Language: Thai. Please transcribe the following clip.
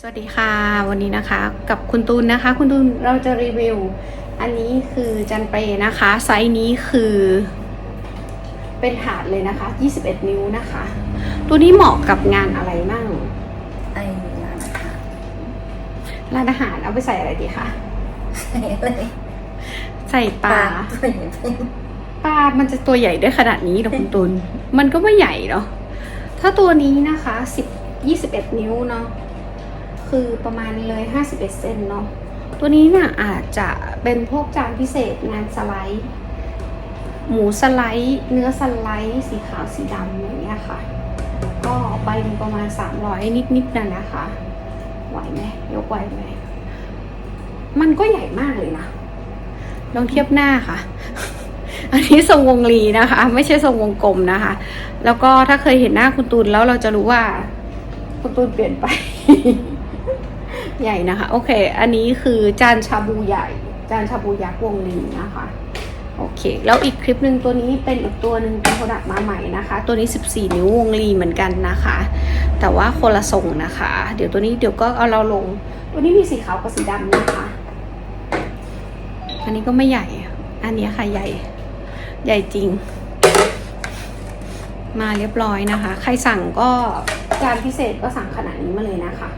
สวัสดีค่ะวันนี้นะคะกับคุณตูนนะคะ คุณตูนเราจะรีวิว อันนี้คือจันเปรนะคะ ไซส์นี้คือ เป็นถาดเลยนะคะ 21 นิ้วนะคะ ตัวนี้เหมาะกับงานอะไรมั่งไอ้ร้านอาหารร้านอาหารเอาไปใส่อะไรดีคะอะไรใส่ปลาตัวใหญ่เป็นปลา มันจะตัวใหญ่ได้ขนาดนี้เหรอคุณตุนมันก็ไม่ใหญ่เนาะถ้าตัวนี้นะคะ10 21 นิ้วเนาะ คือประมาณเลย 51 เซนเนาะตัวนี้น่ะอาจจะเป็นพวกจานพิเศษงานสไลด์ หมูสไลด์ เนื้อสไลด์ สีขาวสีดำอย่างเงี้ยค่ะ ก็ใบหนึงประมาณ 300 นิดๆนะนะคะไหวไหมยกไหวไหมมันก็ใหญ่มากเลยนะลองเทียบหน้าค่ะ อันนี้ทรงวงลีนะคะ ไม่ใช่ทรงวงกลมนะคะ แล้วก็ถ้าเคยเห็นหน้าคุณตูนแล้วเราจะรู้ว่าคุณตูนเปลี่ยนไป ใหญ่นะคะ โอเค อันนี้คือจานชาบูใหญ่ จานชาบูยักษ์วงลีนะคะ โอเค แล้วอีกคลิปหนึ่งตัวนี้เป็นอีกตัวหนึ่งเป็นโปรดักต์มาใหม่นะคะ ตัวนี้ 14 นิ้ววงลีเหมือนกันนะคะ แต่ว่าคนละทรงนะคะ เดี๋ยวตัวนี้เดี๋ยวก็เอาเราลง ตัวนี้มีสีขาวกับสีดำนะคะ อันนี้ก็ไม่ใหญ่ อันนี้ค่ะใหญ่ ใหญ่จริง มาเรียบร้อยนะคะ ใครสั่งก็จานพิเศษก็สั่งขนาดนี้มาเลยนะคะ